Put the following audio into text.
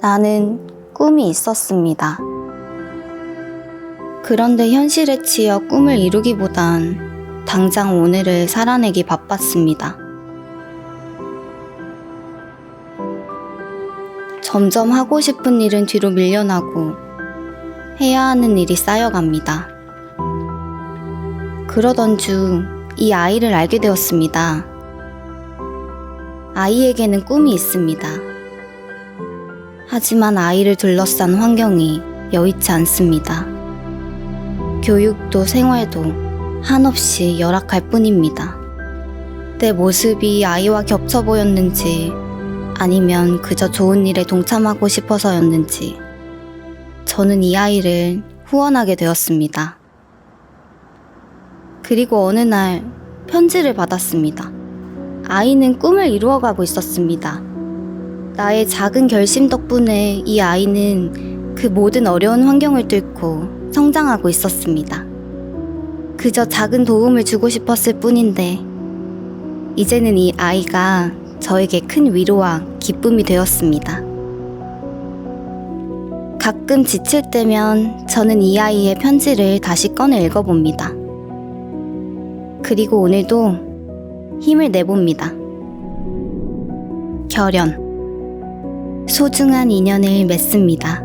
나는 꿈이 있었습니다. 그런데 현실에 치여 꿈을 이루기보단 당장 오늘을 살아내기 바빴습니다. 점점 하고 싶은 일은 뒤로 밀려나고 해야 하는 일이 쌓여갑니다. 그러던 중 이 아이를 알게 되었습니다. 아이에게는 꿈이 있습니다. 하지만 아이를 둘러싼 환경이 여의치 않습니다. 교육도 생활도 한없이 열악할 뿐입니다. 내 모습이 아이와 겹쳐 보였는지 아니면 그저 좋은 일에 동참하고 싶어서였는지 저는 이 아이를 후원하게 되었습니다. 그리고 어느 날 편지를 받았습니다. 아이는 꿈을 이루어가고 있었습니다. 나의 작은 결심 덕분에 이 아이는 그 모든 어려운 환경을 뚫고 성장하고 있었습니다. 그저 작은 도움을 주고 싶었을 뿐인데, 이제는 이 아이가 저에게 큰 위로와 기쁨이 되었습니다. 가끔 지칠 때면 저는 이 아이의 편지를 다시 꺼내 읽어봅니다. 그리고 오늘도 힘을 내봅니다. 결연. 소중한 인연을 맺습니다.